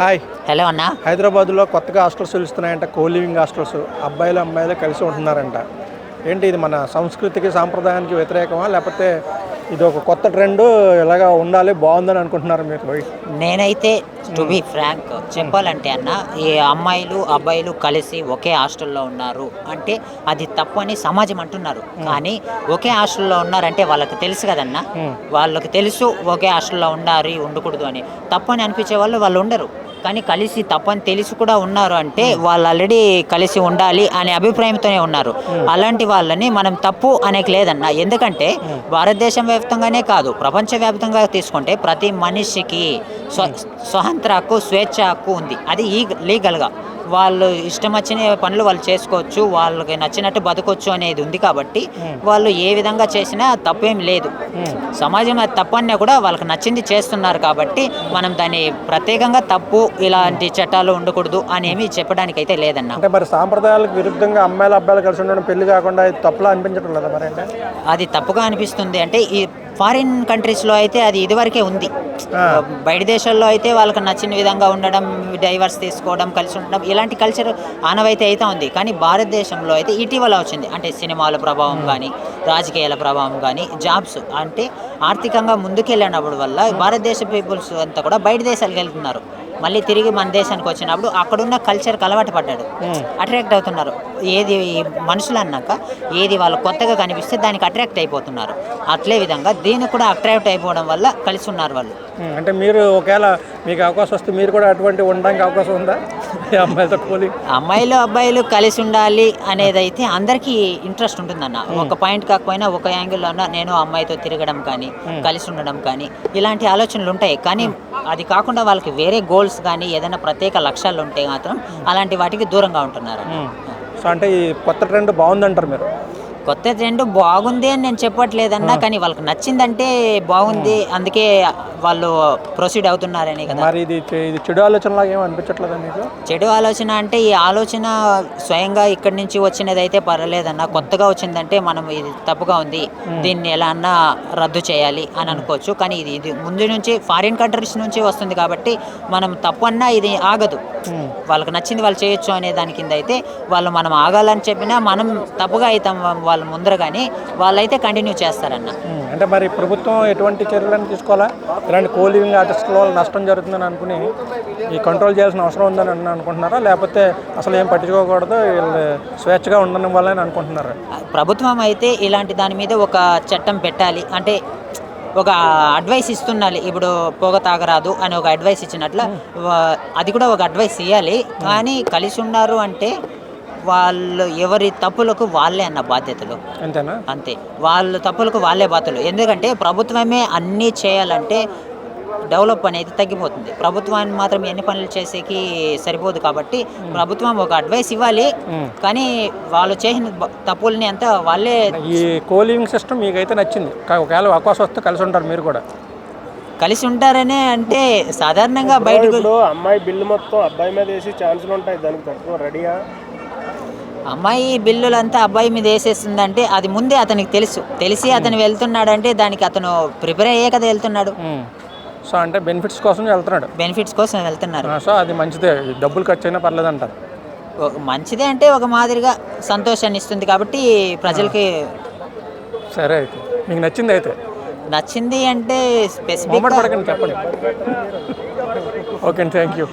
Hi. Hello అన్న. హైదరాబాద్లో కొత్తగా హాస్టల్స్ వెలుస్తున్నాయంట కో లివింగ్ హాస్టల్స్. అబ్బాయిలు అమ్మాయిలు కలిసి ఉంటున్నారంట. ఏంటి ఇది మన సంస్కృతికి సాంప్రదాయానికి వ్యతిరేకమా? లేకపోతే ఇది ఒక కొత్త ట్రెండ్ ఇలాగా ఉండాలి బాగుందని అనుకుంటున్నారు మీరు? నేనైతే టు బి ఫ్రాంక్ చెప్పాలంటే అన్న ఈ అమ్మాయిలు అబ్బాయిలు కలిసి ఒకే హాస్టల్లో ఉన్నారు. అంటే అది తప్పు అని సమాజం అంటున్నారు. కానీ ఒకే హాస్టల్లో ఉన్నారంటే వాళ్ళకి తెలుసు కదన్న. వాళ్ళకి తెలుసు ఒకే హాస్టల్లో ఉండాలి ఉండకూడదు అని. తప్పు అని అనిపించే వాళ్ళు వాళ్ళు ఉండరు. కానీ కలిసి తప్పని తెలిసి కూడా ఉన్నారు అంటే వాళ్ళు ఆల్రెడీ కలిసి ఉండాలి అనే అభిప్రాయంతోనే ఉన్నారు. అలాంటి వాళ్ళని మనం తప్పు అనేకి లేదన్న. ఎందుకంటే భారతదేశం వ్యాప్తంగానే కాదు ప్రపంచవ్యాప్తంగా తీసుకుంటే ప్రతి మనిషికి స్వ స్వతంత్ర హక్కు స్వేచ్ఛ హక్కు ఉంది. అది ఈ లీగల్గా వాళ్ళు ఇష్టం వచ్చిన పనులు వాళ్ళు చేసుకోవచ్చు వాళ్ళకి నచ్చినట్టు బతకొచ్చు అనేది ఉంది కాబట్టి వాళ్ళు ఏ విధంగా చేసినా తప్పేం లేదు. సమాజం అది తప్పన్నా కూడా వాళ్ళకి నచ్చింది చేస్తున్నారు కాబట్టి మనం దాన్ని ప్రత్యేకంగా తప్పు ఇలాంటి చట్టాలు ఉండకూడదు అనేమి చెప్పడానికి అయితే లేదన్న. అంటే మరి సాంప్రదాయాలకు విరుద్ధంగా అమ్మాయిలు అబ్బాయిలు కలిసి ఉండడం పెళ్ళి కాకుండా తప్పులా అనిపించడం లేదా మరి అంటే? అది తప్పుగా అనిపిస్తుంది. అంటే ఈ ఫారిన్ కంట్రీస్లో అయితే అది ఇదివరకే ఉంది. బయట దేశాల్లో అయితే వాళ్ళకి నచ్చిన విధంగా ఉండడం డైవర్స్ తీసుకోవడం కలిసి ఉండడం ఇలాంటి కల్చర్ ఆనవైతే అయితే ఉంది. కానీ భారతదేశంలో అయితే ఇటీవల వచ్చింది. అంటే సినిమాల ప్రభావం కానీ రాజకీయాల ప్రభావం కానీ జాబ్స్ అంటే ఆర్థికంగా ముందుకెళ్ళినప్పుడు వల్ల భారతదేశ పీపుల్స్ అంతా కూడా బయట దేశాలకు వెళ్తున్నారు. మళ్ళీ తిరిగి మన దేశానికి వచ్చినప్పుడు అక్కడున్న కల్చర్కి అలవాటు పడ్డాడు. అట్రాక్ట్ అవుతున్నారు. ఏది మనుషులు అన్నాక ఏది వాళ్ళు కొత్తగా కనిపిస్తే దానికి అట్రాక్ట్ అయిపోతున్నారు. అట్లే విధంగా దీనికి కూడా అట్రాక్ట్ అయిపోవడం వల్ల కలిసి ఉన్నారు వాళ్ళు. అంటే మీరు ఒకవేళ మీకు అవకాశం వస్తే మీరు కూడా అటువంటి ఉండడానికి అవకాశం ఉందా? అమ్మాయిలతో కూలి అమ్మాయిలు అబ్బాయిలు కలిసి ఉండాలి అనేది అయితే అందరికీ ఇంట్రెస్ట్ ఉంటుందన్న. ఒక పాయింట్ కాకపోయినా ఒక యాంగిల్లో అన్న నేను అమ్మాయితో తిరగడం కానీ కలిసి ఉండడం కానీ ఇలాంటి ఆలోచనలు ఉంటాయి. కానీ అది కాకుండా వాళ్ళకి వేరే గోల్స్ కానీ ఏదైనా ప్రత్యేక లక్ష్యాలు ఉంటే మాత్రం అలాంటి వాటికి దూరంగా ఉంటున్నారు. సో అంటే ఈ కొత్త ట్రెండ్ బాగుందంటారు మీరు? కొత్త ట్రెండ్ బాగుంది అని నేను చెప్పట్లేదన్నా కానీ వాళ్ళకి నచ్చిందంటే బాగుంది. అందుకే వాళ్ళు ప్రొసీడ్ అవుతున్నారని కదా. మరి ఇది ఇది చెడు ఆలోచనలాగా ఏమి అనిపించట్లేదా మీకు? చెడు ఆలోచన అంటే ఈ ఆలోచన స్వయంగా ఇక్కడి నుంచి వచ్చినది అయితే పర్వాలేదన్న కొత్తగా వచ్చిందంటే మనం ఇది తప్పుగా ఉంది. దీన్ని ఎలా అన్నా రద్దు చేయాలి అని అనుకోవచ్చు. కానీ ఇది ఇది ముందు నుంచి ఫారిన్ కంట్రీస్ నుంచి వస్తుంది కాబట్టి మనం తప్పు అన్నా ఇది ఆగదు. వాళ్ళకి నచ్చింది వాళ్ళు చేయొచ్చు అనే దాని కింద అయితే వాళ్ళు మనం ఆగాలని చెప్పినా మనం తప్పుగా అవుతాం వాళ్ళ ముందర కానీ వాళ్ళైతే కంటిన్యూ చేస్తారన్న. అంటే మరి ప్రభుత్వం ఎటువంటి చర్యలను తీసుకోవాలా? ఇలాంటి కో లివింగ్ ఆర్టిస్టుల నష్టం జరుగుతుందని అనుకుని ఈ కంట్రోల్ చేయాల్సిన అవసరం ఉందని అనుకుంటున్నారా? లేకపోతే అసలు ఏం పట్టించుకోకూడదు వీళ్ళు స్వేచ్ఛగా ఉండడం వల్ల అని అనుకుంటున్నారా ప్రభుత్వం అయితే ఇలాంటి దాని మీద ఒక చట్టం పెట్టాలి. అంటే ఒక అడ్వైస్ ఇస్తున్నారు. ఇప్పుడు పొగ తాగరాదు అని ఒక అడ్వైస్ ఇచ్చినట్ల వా- అది కూడా ఒక అడ్వైస్ ఇవ్వాలి కానీ కలిసి ఉన్నారు అంటే వాళ్ళు ఎవరి తప్పులకు వాళ్ళే అన్న బాధ్యతలు. అంతేనా? అంతే. వాళ్ళ తప్పులకు వాళ్ళే బాధ్యతలు. ఎందుకంటే ప్రభుత్వమే అన్నీ చేయాలంటే డెవలప్ అనేది తగ్గిపోతుంది. ప్రభుత్వాన్ని మాత్రం ఎన్ని పనులు చేసేకి సరిపోదు కాబట్టి ప్రభుత్వం ఒక అడ్వైస్ ఇవ్వాలి. కానీ వాళ్ళు చేసిన తప్పుల్ని అంతా వాళ్ళే ఈ కో లివింగ్ సిస్టమ్ మీకైతే నచ్చింది. ఒకవేళ అవకాశం వస్తే కలిసి ఉంటారు మీరు కూడా. కలిసి ఉంటారనే అంటే సాధారణంగా బయటకు అమ్మాయి బిల్లు మొత్తం అబ్బాయి మీద వేసి ఛాన్సులు ఉంటాయి. దానికి తక్కువ రెడీగా అమ్మాయి బిల్లులంతా అబ్బాయి మీద వేసేస్తుందంటే అది ముందే అతనికి తెలుసు. తెలిసి అతను వెళ్తున్నాడంటే దానికి అతను ప్రిపేర్ అయ్యే కదా వెళ్తున్నాడు. సో అంటే బెనిఫిట్స్ కోసం వెళ్తున్నాడు. బెనిఫిట్స్ కోసం వెళ్తున్నారు. సో అది మంచిదే. డబ్బులు ఖర్చు అయినా పర్లేదు అంటారు మంచిదే అంటే ఒక మాదిరిగా సంతోషాన్ని ఇస్తుంది కాబట్టి ప్రజలకి సరే అయితే. మీకు నచ్చింది అయితే? నచ్చింది అంటే స్పెసిఫిక్ పడకండి చెప్పండి. Okay thank you